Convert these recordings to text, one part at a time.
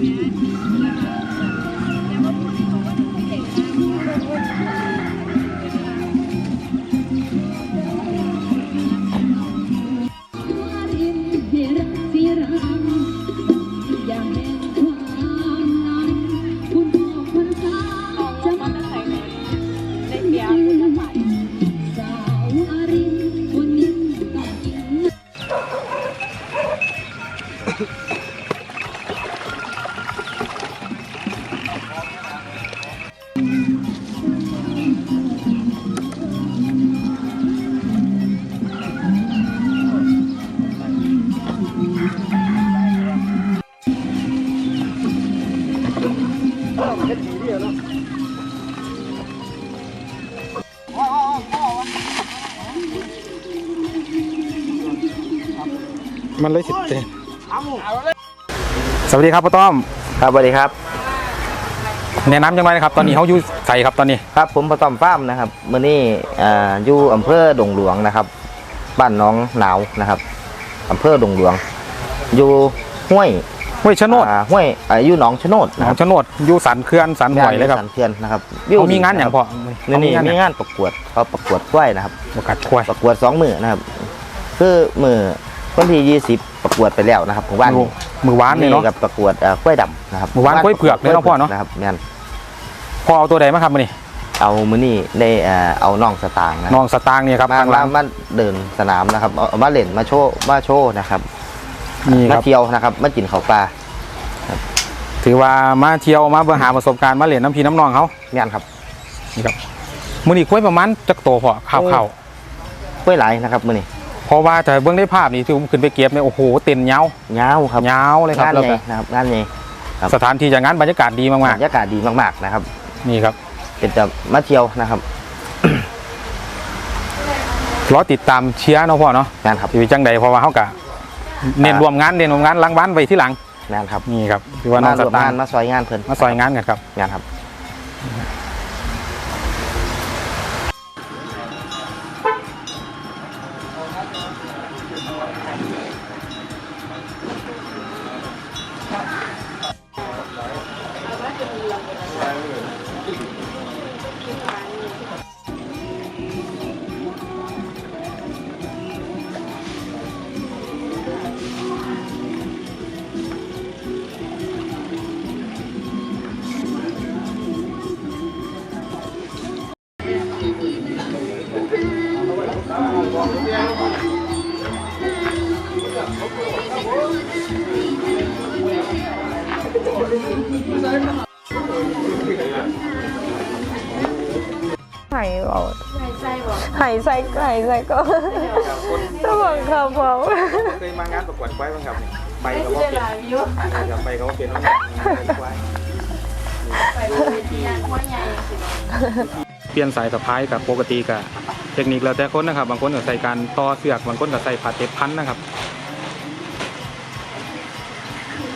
Yeah. มันเลยสิเตสวัสดีครับพ่อต้อม ครับสวัสดีครับแนะนำจังไรนะครับ ตอนนี้เขาอยู่ใส่ครับตอนนี้ ครับผมประตอมฟ้าร์มนะครับมื่อนี้อ่าอยู่อำเภอดงหลวงนะครับ บ้านน้องหนาวนะครับอำเภอดงหลวง อยู่ห้วยห้วยชะโนดอ่าห้วยอ่าอยู่หนองชะโนดหนนะอคงรับชะโนดอยู่สันเขื่อนสันห่วยเลยครับสันเขื่อนนะครับเขามีงานอย่างพอนี่นี่เขามีมีงานงานประกวดเขาประกวดกล้วยนะครับ ประกาศควายประกวดสองมือนะครับ คือมือ วันที่ยี่สิบประกวดไปแล้วนะครับผมว่ามือมือหวานเลยเนาะกับประกวดอ่ากล้วยดำนะครับหมู่บ้านกล้วยเผือกเลยเนาะพ่อเนาะนะครับแม่นพอเอาตัวใดมาครับมื้อนี้เอามือนี่ได้อ่าเอาน้องสตางค์นะน้องสตางค์เนี่ยครับมาข้างหมาลังมาเดินสนามนะครับเอาเอามาเล่นมาโชว์มาโชว์นะครับนี่คมารับเที่ยวนะครับมากินข้าวปลาถือว่ามาเที่ยวมาเบิ่งหาประสบการณ์มาเล่นน้ำพี่น้ำน้องเขาแม่นครับนี่ครับมื้อนี้ควายประมาณจักโตพอข้าวโอ้ข้าวกล้วยไหลนะครับมื้อนี้ เพราะว่าแต่เบิ่งได้ภาพนี่ที่ผมขึ้นไปเก็บเนี่ยโอ้โหเต็นยาวยาวครับยาวเลยครับงานแล้วใหญ่ก็นะครับงานใหญ่ครับสถานที่จัดงานบรรยากาศดีมากบรรยากาศดีมากๆนะครับๆนี่ครับ เป็นจะมาเที่ยวนะครับรอติดตามเชียร์เนาะพ่อเนาะงานครับสิเป็นจังใดเพราะว่าเฮากะเน้นรวมงานเน้นรวมงานหล้างบ้านไว้ที่หลังงานครับนี่ครับที่ว่าน้มาองสร่วมตางงานค์มาซอยงานเพิ่นมาซอยงานกันครับงานครับ หายเอาหายใส่หายใส่หายใส่ก็ต้องบังคับเขาเคยมางานประกวดควายบ้างครับไปก็ว่าเป็นครับไปก็ว่าเป็นควายเปลี่ยนสายสะพายกับปกติกับเทคนิคแล้วแต่คนนะครับ บางคนก็ใส่การต่อเสือกบางคนก็ใส่ผ้าเทปพันนะครับ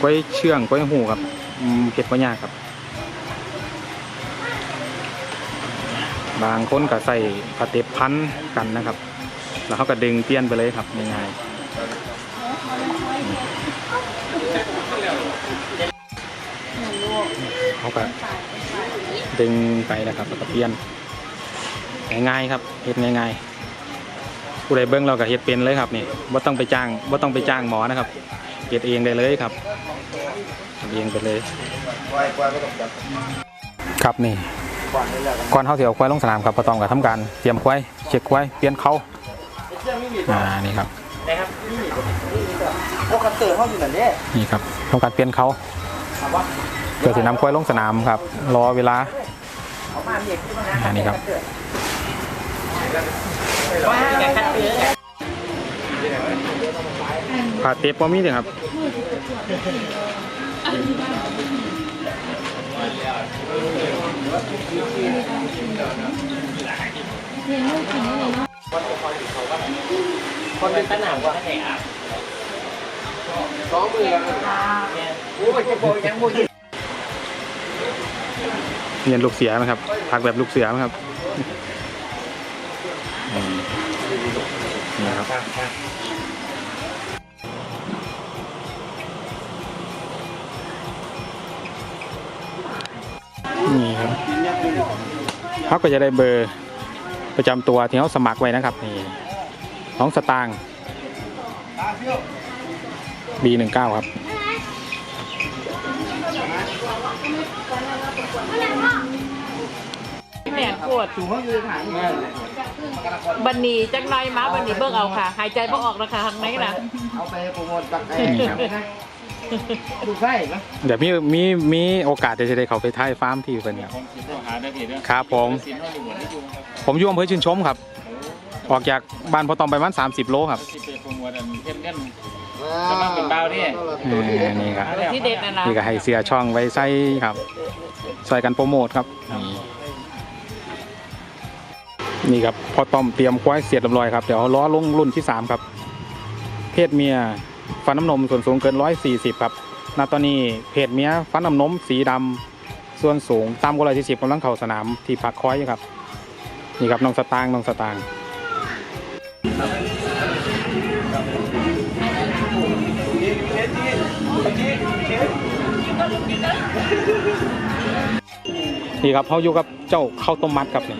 กล้วยเชื่องกล้วยหูครับเก็บก็ยากครับ บางคนก็ใส่ผ้าเทปพันกันนะครับ แล้วเขาก็ดึงเปลี่ยนไปเลยครับง่ายๆเขาก็ดึงไปนะครับแล้วก็เปลี่ยนง่ายๆครับเฮ็ดง่ายๆผู้ใดเบิ้งเราก็เฮ็ดเป็นเลยครับนี่ว่าต้องไปจ้างว่าต้องไปจ้างหมอนะครับ เฮ็ดเองได้เลยครับทำเองไปเลย ครับนี่ก่อนเข้าเสียวควายลงสนามครับประตองกับทำการเตรียมควายเช็คควายเปลี่ยนเขาอ่านี่ครับพวกคัตเตอร์ห้องอยู่นั่นเด้นี่ครับทำการเปลี่ยนเขาเพื่อจะนำควายลงสนามครับ รอเวลาอ่านี่ครับ ผ่าเตปปอมีเลยครับคนเป็นตะหนาวว่าให้อาบสองมือโอ้ยจะโบยังโบยเรียนลูกเสือนะครับ พักแบบลูกเสือนะครับนี่ครับ นี่ครับเขาก็จะได้เบอร์ประจำตัวที่เขาสมัครไว้นะครับนี่น้องสตางค์ B19 ครับแม่นปวดบันนีจังไรมาบันนีเบิ่งเอาค่ะ หายใจบ่ออกนะคะทางไหนนะ เอาไปโปรโมทกับไอ้นี่ครับ ดูไส้นะเดี๋ยวมีมีมีโอกาสจะได้เขาไปท้ายฟาร์มที่เพิ่นครับครับผมผมอยู่อำเภอชื่นชมครับ ออกจากบ้านพอตอมไปประมาณ30 โลครับกำลังเป็นเบาเนี่ยเออนี่ครับ ที่เด็ดนะนะนี่ก็ให้เสียช่องไว้ใส่ครับใส่กันโปรโมทครับ นี่นี่ครับพอต้อมเตรียมควายเสียดเรียบร้อยครับ เดี๋ยวล้อลงรุ่นที่3ครับ เพศเมีย ฟันน้ำนมส่วนสูงเกิน 140 ครับณตอนนี้เพศเมียฟันน้ำนมสีดำส่วนสูงต่ำกว่า140กำลังเข้าสนามที่พักคอยครับนี่ครับน้องสตางค์น้องสตางค์นี่ครับเขาอยู่กับเจ้าข้าวต้มมัดครับนี่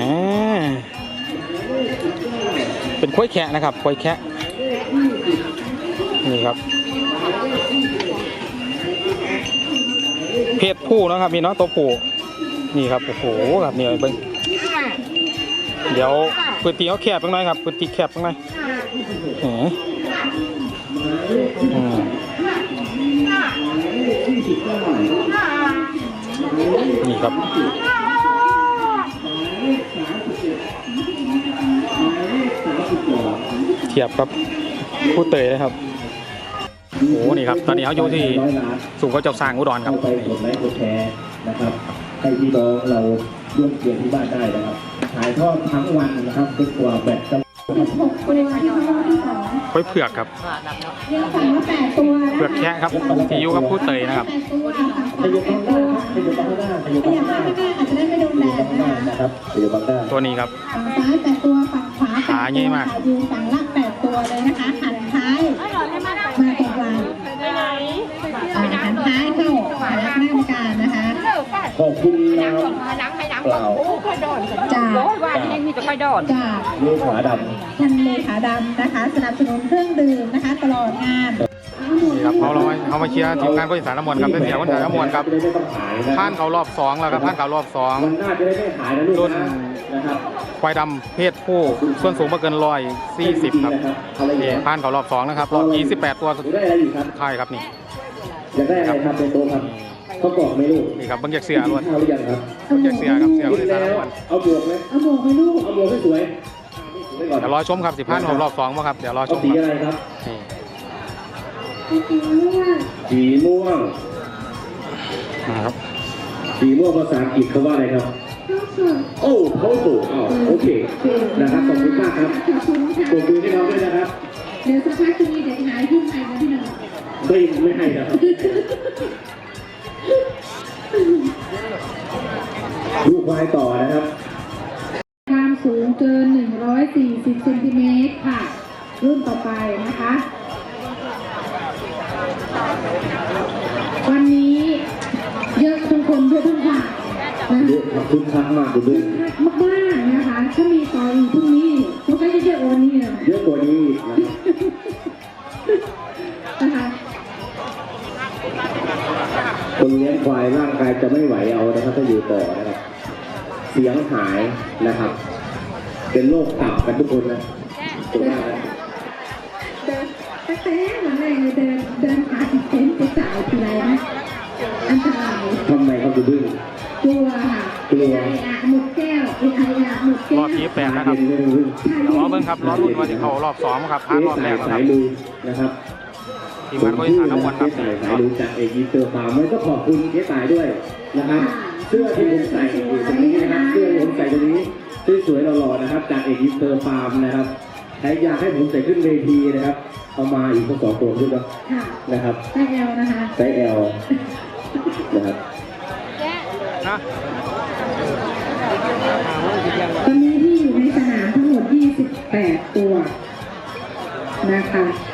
อ่าเป็นควยแคะนะครับควยแคะ นี่ครับ เพศผู้นะครับมีเนาะตัวผู้นี่ครับโอ้โหครับนี่เบิ้งเดี๋ยวพื้นที่เขาแคบตรงไหนอยครับพื้นที่แคบตรงไหนอยแหมอืมนี่ครับเทียบครับ ผู้เตยนะครับ โอ้โหนี่ครับ ตอนนี้เขาอยู่ที่สูงก็เจ้าสร้างอุดรครับเข้าไปกดไลค์กดแชร์นะครับให้พี่น้องเราร่วมเกียรติที่บ้านได้นะครับถ่ายทอดทั้งวันนะครับจนกว่าแบตจะค่อยเผือกครับเรียกฝันว่าแปดตัวเผือกแค่ครับที่อยู่กับผู้เตยนะครับแปดตัวขยับข้างหน้าขยับข้างหน้าขยับขยัข้าบงหข้าน้างหน้าอาจจะได้ไม่โดนแดขยัดบข้างหนะน้าคะนะครับขยับข้างหน้าตัวนี้ครับฝั่งซ้ายแปดตัวฝั่งขวาขาใหญ่มากยืนฝั่งละแปดตัวเลยนะคะหันท้าย ขอบคุณนะครับเปล่าจากจากจากลูกขวาดท่านเลขาดำนะคะ สนับสนุนเครื่องดื่มนะคะ ตลอดงานนี่ครับเขาเรามาเขามาเชียร์ทีมงานคนอีสานน้ำมนต์ครับได้เสียคนอีสานน้ำมนต์ครับจะได้ไม่ต้องขายนะผ่านเขารอบสองแล้วครับผ่านเขารอบสองวันหน้าจะได้ไม่ขายนะลูกรุ่นนะนะครับควายดำเพศผู้ส่วนสูงไม่เกินร้อยสี่สิบครับอะไรนี่เนี่ยผ่านเขารอบสองนะครับรอบยี่สิบแปดตัวสุดหนูได้อะไรอยู่ครับท้ายครับนี่อยากได้อะไรครับเป็นโต๊ะครับ เขาบอกไหมลูกนี่ครับเบิ้งจากเสือล้วนกินข้าวหรือยังครับเบิ้งจากเสือครับเสือคนอีสานน้ำมนต์เอาบวกไหมเอาหมวกไปลูกเอาบวกให้สวยไว้ก่อนเดี๋ยวรอชมครับสิผ่านเขารอบสองมั้งครับเดี๋ยวรอชเอามสีครับอะไรครับนี่สีม่วงนะครับสีม่วงภาษาอังกฤษเขาว่าอะไรครับโอ้เขาสูอ้าวโอเคนะครับขอบคุณมากครับขอบคุณค่ะปรบมือให้น้องด้วยนะครับเดี๋ยวสักพักจะมีเด็กหายขึ้นไปนะพี่หนึ่งไม่ไม่ให้นะครับ ลูกควายต่อนะครับ ความสูงเกิน 140เซนติเมตรค่ะ รุ่นต่อไปนะคะ วันนี้เยอะทุกคนเยอะทุกค่ะนะเยอะขอบคุณครั้งมากคุณด้วยมากมากๆนะคะ ถ้ามีต่ออีกพรุ่งนี้มันก็จะเยอะกว่านี้นะ จะไม่ไหวเอานะครับถ้าอยู่ต่อนะครับ เสียงหายนะครับ เป็นโรคตับกันทุกคนนะถูกไหมครับเดินแต่แต่เหมือนแรงเลยเดินเดินผ่านเต็นท์ไปจ่ายทีไรนะอันตรายทำไมเขาดื้อกลัวค่ะกลัวไอ้อะหมุดแก้วไอ้ไอ้อะหมุดแก้รอบยี่แปดนะครับเดี๋ยวรอเบิ้งครับรอรุ่นว่าที่เขารอบสองครับผ่านรอบแรกแล้วคสารับ ยลุยนะครับ ทีมงานคนอีสานน้ำมนต์ครับเจ๊สายลุยจากเอกยิเตอร์ฟาร์มแล้วก็ขอบคุณเจ๊สายด้วยนะครับ เสื้อที่ผมใส่อยู่ตรงนี้นะครับ เสื้อที่ผมใส่ตรงนี้สวยๆหล่อๆนะครับ จากเอกยิเตอร์ฟาร์มนะครับใครอยากให้ผมใส่ขึ้นเวทีนะครับเอามาอีกสักสองตัวด้วยนะค่ะนะครับไอเอลนะคะไซส์ L นะครับนะตอนนี้ที่อยู่ในสนามทั้งหมด 28 ตัวนะคะเรา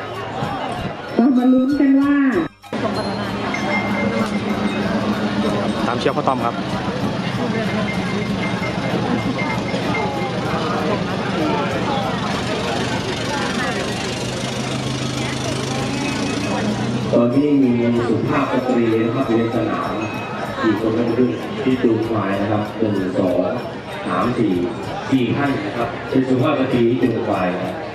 มาลุ้นกันว่าตามเชียร์พ่อต้อมครับตอนนี้มีสุภาพสตรีนะครับอยู่ในสนามกี่คนกันขึ้นที่จูควายนะครับหนึ่งสองสามสี่สี่ท่านนะครับเป็นสุภาพสตรีที่จูควายนะ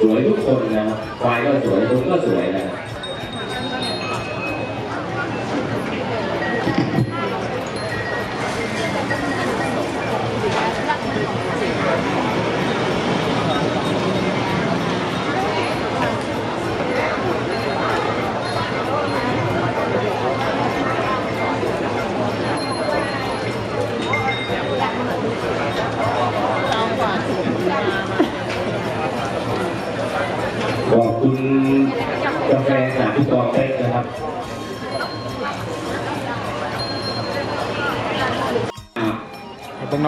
สวยทุกคนนะครับควายก็สวยคนก็สวยนะ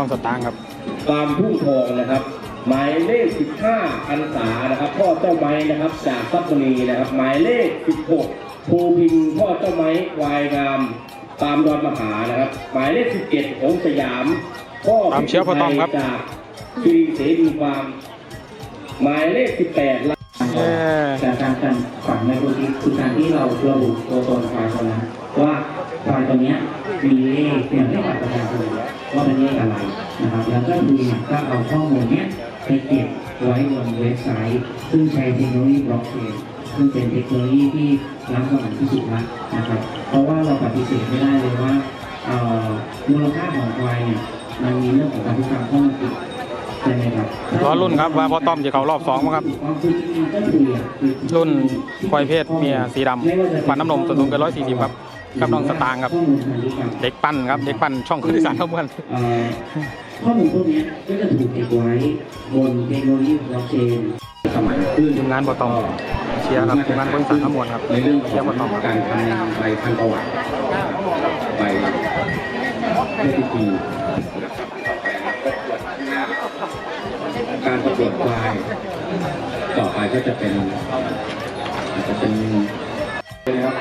น้องสตางค์ครับฟาร์มทุ่งทองนะครับ หมายเลข 15พันษานะครับพ่อเจ้าไม้นะครับจากซับบุรีนะครับ หมายเลข 16ภูพิงพ่อเจ้าไม้ควายงามตามดอนมหานะครับ หมายเลข 17ของสยามพ่อตามเชียร์พ่อต้อมครับจากซีเสรีฟาร์มหมายเลข 18เย้จากการการฝังในตัวที่คือการที่เราระบุตัวตนควายตัวนั้นว่าควายตัวเนี้ย มีเลขเนี่ยเลขบัตรประชาชนว่าเป็นเลขอะไรนะครับ แล้วก็ดูเนี่ยก็เอาข้อมูลเนี้ยไปเก็บไว้บนเว็บไซต์ ซึ่งใช้เทคโนโลยีบล็อกเชนซึ่งเป็นเทคโนโลยีที่ล้ำสมัยที่สุดแล้วนะครับ เพราะว่าเราปฏิเสธไม่ได้เลยว่าเอ่อมูลค่าของควายเนี่ยมันมีเรื่องของการทุกการข้อมูลผิดใช่ไหมครับรอรุ่นครับว่าพ่อต้อมจะเข้ารอบสองมั้งครับ รุ่นควายเพศเมียสีดำฟันน้ำนมตัวสูงเกิน140ครับ กับน้องสตางค์ครับ เด็กปั้นครับ เด็กปั้นช่องคือที่สารข้าวเมืองเอ่อข้อมูลพวกเนี้ยก็จะถูกเก็บไว้บนเทคโนโลยีบล็อกเชนสมัยขึ้นทีมงานพ่อต้อมเชียร์ครับทีมงานบริษัททั้งมวลครับในเรื่องขเชียองร์พ่อต้อมครับการทำใบพันธุ์ประวัติใบเทคนิคการประกวดควายต่อไปก็จะเป็นอาจจะเป็นนะครับ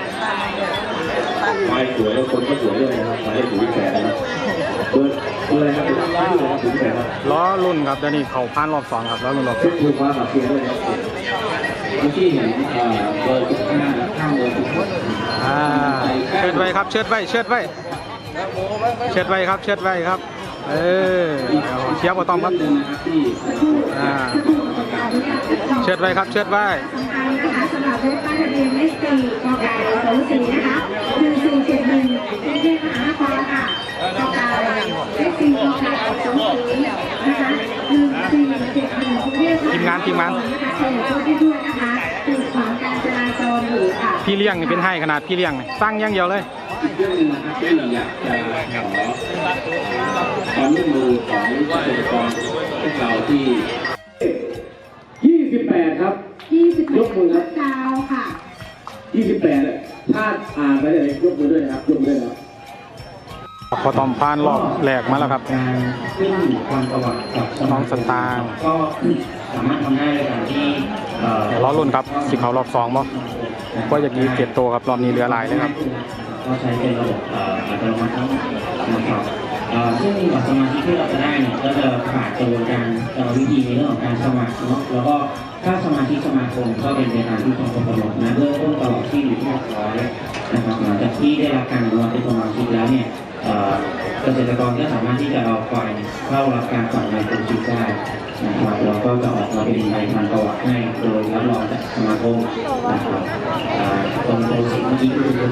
ควายสวยคนก็สวยด้วยนะครับควายได้ถือแขนนะครับเบอร์เบอร์อะไรครับไม่รู้เลยครับถือแขนครับล้อรุ่นครับเดี๋ยวนี้เขาผ่านรอบสองครับล้อรุ่นรอบสชุอดงคือความแบบเพียงด้วยนะครับเมื่อกี้เห็นเอ่อเบอร์สิบห้าข้างเบอร์สิบหกอ่าเชิดไว้ครับเชิดไว้เชิดไว้เชิดไว้ครับเชิดไว้ครับ เออเอาเชียร์พ่อต้อมครับอ่าเชิดไว้ครับเชิดไว้สำคัญนะคะสำหรับรถป้ายทะเบียนเลขสี่กไก่สองสี่นะคะ หนึ่งสี่เจ็ดหนึ่งกรุงเทพมหานครค่ะกไก่เลขสี่กไก่สองสี่นะคะหนึ่งสี่เจ็ดหนึ่งกรุงเทพมหานครทีมงานทีมงาน นะคะเชิญผู้ที่ด้วยนะคะติดขวางการจราจรอยู่ค่ะ พี่เลี้ยงนี่เป็นให้ขนาดพี่เลี้ยงนี่สร้างอย่างเดียวเลย อีกเรื่องหนึงนะครับที่อยากจะขอความร่วมมือของเกษตรกรพวกเราที่ 28 ครับ ยี่สิบยกมือครับดาวค่ะ 28เนี่ย ถ้าอ่านไปเลยยกมือด้วยนะครับยกมือด้วยนะครับพอต้อมผ่านรอบแรกมาแล้วครับ การขึ้นความประวัติกับน้องสตางค์ ก็สามารถทำได้ในการที่เอ่อล้อรุ่นครับสิเขารอบสองบ่ก็จะกีเก็บตัวครับรอบนี้เหลือหลายเลยครับ ก็ใช้เป็นระบบเอ่ออัตโนมัติทั้งหมดนะครับเอ่อ ซึ่งบัตรสมาชิกที่เราจะได้เนี่ยก็จะผ่านกระบวนการเอ่อวิธีในเรื่องของการสมัครเนาะแล้วก็ถ้าสมาชิกสมาคมก็เป็นไปตามที่ทางกำหนดนะเบื้องต้นตลอดที่อยู่ที่หกร้อยนะครับหลังจากที่ได้รับการอนุมัติเป็นสมาชิกแล้วเนี่ยเอ่อเกษตรกรก็สามารถที่จะเอาควายเข้ารับการฝังในโปรชิกได้นะครับเราก็จะออกมาเป็นใบพันประวัติให้โดยรับรองจากสมาคมนะครับเอ่อตรงโปรชิกเมื่อกี้ก็คือ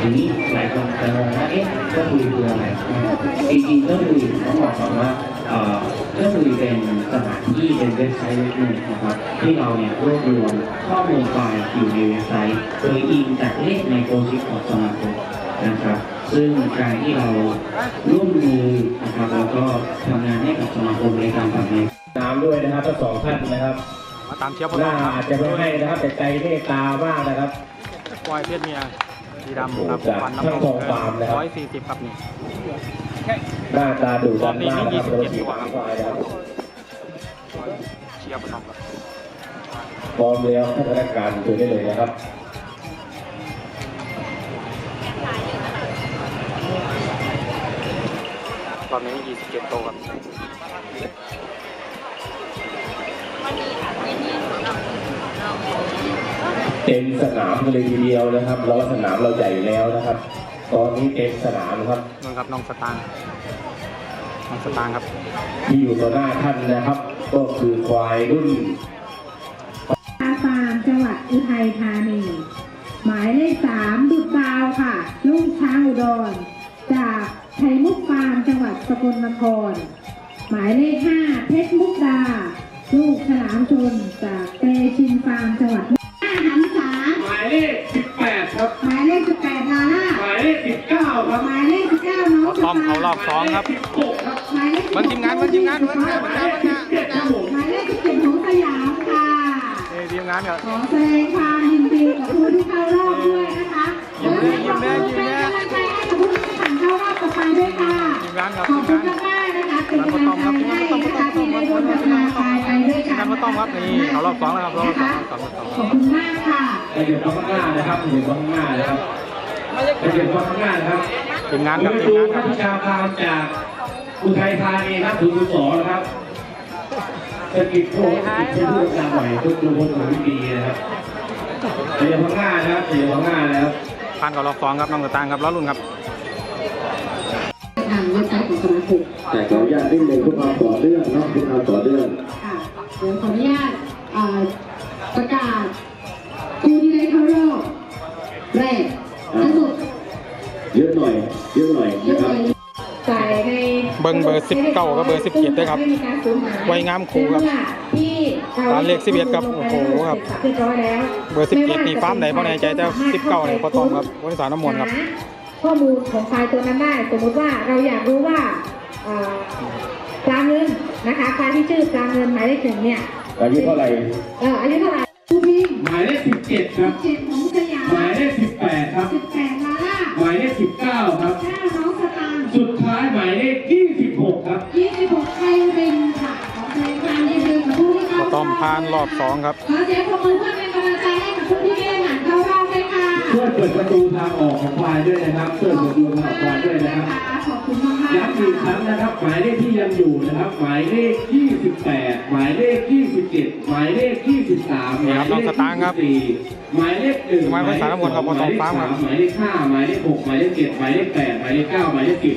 ทีนี้หลาย คนจะงงว่าเอ๊ะเครื่องมือคืออะไรจริงๆเครื่องมือต้องบอกก่อนว่าเอ่อเครื่องมือเป็นสถานที่เป็นเว็บไซต์เว็บหนึ่งนะครับที่เราเนี่ยรวบรวมข้อมูลไฟล์อยู่ในเว็บไซต์โดยอิงจากเลขในโปรชิปของสมาคมนะครับซึ่งการที่เราร่วมมือนะครับแล้วก็ทำงานให้กับสมาคมในการทำในน้ำด้วยนะครับทั้งสองท่านนะครับมาตามเชียร์พ่อหต้อน้ามครับอาจจะไม่ให้นะครับแต่ใจเมตตามากนะครับควายเพศเมีย สีดำครับจากฟันน้ำนมเกิร้อยสี่สิบครับนี่หน้าตาดูดันมากครับรนี้าคตับเชียร์ประอบพร้อมแล้วท่านพนักงานดูได้เลยนะครับตอนนี้27โตครับ เต็มสนามกันเลยทีเดียวนะครับแล้วสนามเราใหญ่แล้วนะครับ ตอนนี้เต็มสนามครับนู่นครับน้องสตางค์น้องสตางค์ครับ ที่อยู่ต่อหน้าท่านนะครับ ก็คือควายรุ่นอาฟาร์มจังหวัดอุทัยธานี หมายเลขสามดุดดาวค่ะลูกช้างอุดร จากไทยมุกฟาร์มจังหวัดสกลนคร หมายเลขห้าเพชรมุกดา ลูกฉลามชนจากเตชินฟาร์มจังหวัดาน้องต้อมเขารอบสองครับ16ครับหมายเลขเบิ่งทีมงานเบิ่งทีมงานเบิ่งทีมงานหมายเลข17ครับผมหมายเลขสิบเจ็ดของสยามค่ะนี่ทีมงานครับขอแสดงความยินดีกับผู้ที่เข้ารอบด้วยนะคะยินดียินดียินดีเป็นกำลังใจให้กับผู้ที่ผ่านเข้ารอบต่อไปด้วยค่ะทีมงานครับขอบทีคุมณงานมากๆนะคะเป็นกำลังใจให้นะคะที่ได้ร่วมพัฒนาคายไปด้วยทีมกันงานมาต้อมครับนี่เขารอบสองแล้วครับรอบสองสองสองขอบคุณมากค่ะไปเดี๋ยวข้างหน้านะครับเดี๋ยวข้างหน้านะครับไปเดี๋ยวข้างหน้านะครับ ทีมงานผครัมบไปทีมดูงานคนัรับกวิชาการจากอุทัยธานีครับคุณกุศลนะครับสกิจโพธิ์เป็นผู้นำใหม่ทุกทุกคนของวิดีนะครับเดี๋ยวข้างหน้านะครับเดี๋ยวข้างหน้านะครับผ่านกับรอบสองครับน้องสตางค์ครับล้อรุ่นครับทางเว็บไซต์ของสมาคมแต่ขออนุญาตนิดนึงเพื่อความต่อเนื่องเนาะเพื่อความต่อเนื่องค่ะเดี๋ยวขออนุญาต เบิ่งเบอร์19กับเบอร์17ด้วยครับไม่มีการสูญหายไว้งามครูครับที่เราร้านเลข11ครับโอ้โหครับเรียบร้อยแล้วเบอร์17นี่ฟาร์มไหนบ่แน่ใจแต่19นี่พอต้อมครับบริษัทน้ำมนต์ครับหาข้อมูลของควายตัวนั้นได้ สมมติว่าเราอยากรู้ว่าเอ่อปลาเงินนะคะควายที่ชื่อปลาเงินหมายเลขหนึ่งเนี่ยอายุเท่าไหร่เอ่ออายุเท่าไหร่ผู้พิมพ์หมายเลขสิบเจ็ดครับานรอบสองครับขอเสียงปรบมือเพื่อเป็นกำลังใจให้กับผู้ที่ได้ผ่านเข้ารอบด้วยค่ะช่วยเปิดประตูทางออกของควายด้วยนะครับช่วยเปิดประตูทางออกควายด้วยนะครับขอบคุณมากๆย้ำอีกครั้งนะครับ หมายเลขที่ยังอยู่นะครับ หมายเลข 28 หมายเลข 27 หมายเลข 23นี่ครับน้องสตางค์ครับหมายเลขหนึ่งหมายเลขสามทั้งหมดครับหมายเลขพอต้องฟังครับสามหมายเลขห้าหมายเลขหกหมายเลขเจ็ดหมายเลขแปดหมายเลขเก้าหมายเลขสิบ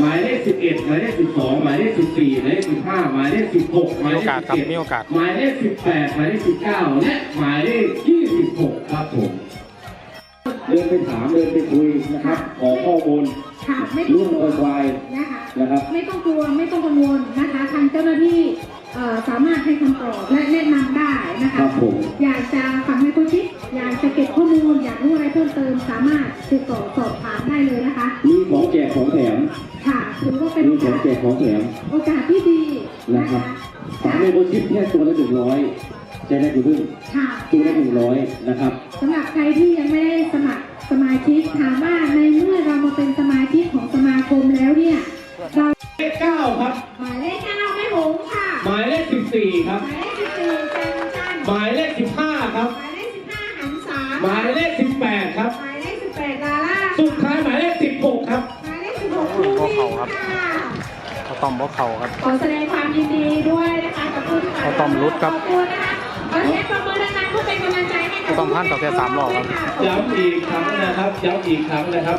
หมายเลขสิบเอ็ดหมายเลขสิบสองหมายเลขสิบสี่หมายเลขสิบห้าหมายเลขสิบหกหมายมีเลโอขกาสสิบครับเจ็ดมีโอกาส หมายเลขสิบแปดหมายเลขสิบเก้าและหมายเลขยี่สิบหกครับผมเดินไปถามเดินไปคุยนะครับขอข้อมูลค่ะไม่ต้องเรื่องกลัวควายนะคะ นะครับ ไม่ต้องกลัวไม่ต้องกังวลนะคะ ทางเจ้าหน้าที่เอ่อสามารถให้คำตอบและแนะนำได้นะคคะ รับผมอยากจะฟังให้เขาชิดอยากจะเก็บข้อมูล อยากรู้อะไรเพิ่มเติม สามารถติดต่อสอบถามได้เลยนะคะ มีของแจกของแถม ค่ะถือว่าเป็นมีโอของกาสแจกของแถมโอกาสที่ดีนะนะครัคะบฝากในโบชิปแค่ตัวละหนึ่งร้อยใช้ได้คุณพึ่งค่ะตัวละหนึ่งร้อยนะครับ สำหรับใครที่ยังไม่ได้สมัครสมาชิกถามว่าในเมื่อเรามาเป็นสมาชิกของสมาคมแล้วเนี่ยเราเลขเก้าครับ หมายเลขเก้าไม่หงค่ะ หมายเลขสิบสี่ครับ หมายเล พอต้อมบ่เข่าครับ ขอแสดงความยินดีด้วยนะคะกับผู้ที่ผ่านเขาต้องรุดครับขอบคุณนะคะขอเสียงปรบมือดังๆเพื่อเป็นกำลังใจให้กับเขาต้องผ่านต่อแค่สามรอบครับ ย้ำอีกครั้งนะครับ ย้ำอีกครั้งนะครับ